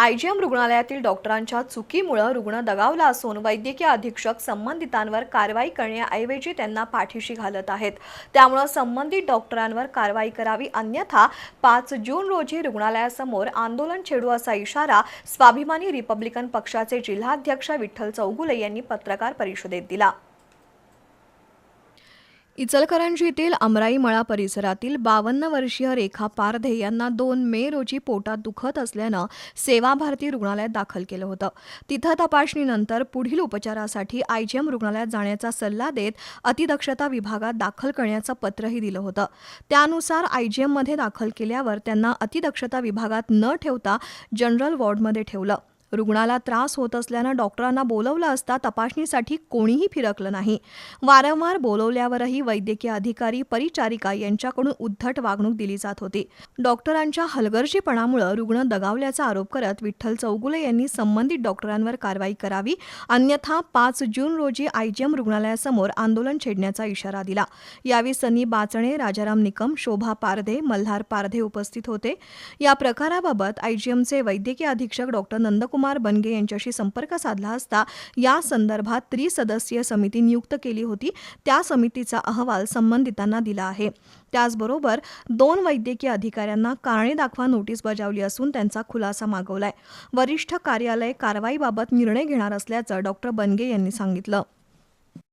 IgM रुग्णालयातील डॉक्टरांच्या चुकीमुळे रुग्ण दगावला असून वैद्यकीय अधीक्षक संबंधितांवर कारवाई करण्याऐवजी त्यांना पाठीशी घालत आहेत. त्यामुळे संबंधित डॉक्टरांवर कारवाई करावी अन्यथा पाच जून रोजी रुग्णालयासमोर आंदोलन छेडू असा इशारा स्वाभिमानी रिपब्लिकन पक्षाचे जिल्हाध्यक्ष विठ्ठल चौगुले यांनी पत्रकार परिषदेत दिला. इचलकरंजीतील अमराईमळा परिसरातील बावन्न वर्षीय रेखा पारधे यांना दोन मे रोजी पोटात दुखत असल्यानं सेवाभारती रुग्णालयात दाखल केलं होतं. तिथं तपासणीनंतर पुढील उपचारासाठी आयजीएम रुग्णालयात जाण्याचा सल्ला देत अतिदक्षता विभागात दाखल करण्याचं पत्रही दिलं होतं. त्यानुसार आयजीएममध्ये दाखल केल्यावर त्यांना अतिदक्षता विभागात न ठेवता जनरल वॉर्डमध्ये ठेवलं. रुग्णाला त्रास होत असल्यानं डॉक्टरांना बोलवलं असता तपासणीसाठी कोणीही फिरकलं नाही. वारंवार बोलवल्यावरही वैद्यकीय अधिकारी परिचारिका यांच्याकडून उद्धट वागणूक दिली जात होती. डॉक्टरांच्या हलगर्जीपणामुळे रुग्ण दगावल्याचा आरोप करत विठ्ठल चौगुले यांनी संबंधित डॉक्टरांवर कारवाई करावी अन्यथा पाच जून रोजी आयजीएम रुग्णालयासमोर आंदोलन छेडण्याचा इशारा दिला. यावेळी सनी बाचणे राजाराम निकम शोभा पारधे मल्हार पारधे उपस्थित होते. या प्रकाराबाबत आयजीएमचे वैद्यकीय अधीक्षक डॉक्टर नंदकुमार बनगे यांच्याशी संपर्क साधला असता या संदर्भात त्रिसदस्यीय समिती नियुक्त केली होती. त्या समितीचा अहवाल संबंधितांना दिला आहे. त्याचबरोबर दोन वैद्यकीय अधिकाऱ्यांना कारणे दाखवा नोटीस बजावली असून त्यांचा खुलासा मागवलाय. वरिष्ठ कार्यालय कारवाईबाबत निर्णय घेणार असल्याचं डॉक्टर बनगे यांनी सांगितलं.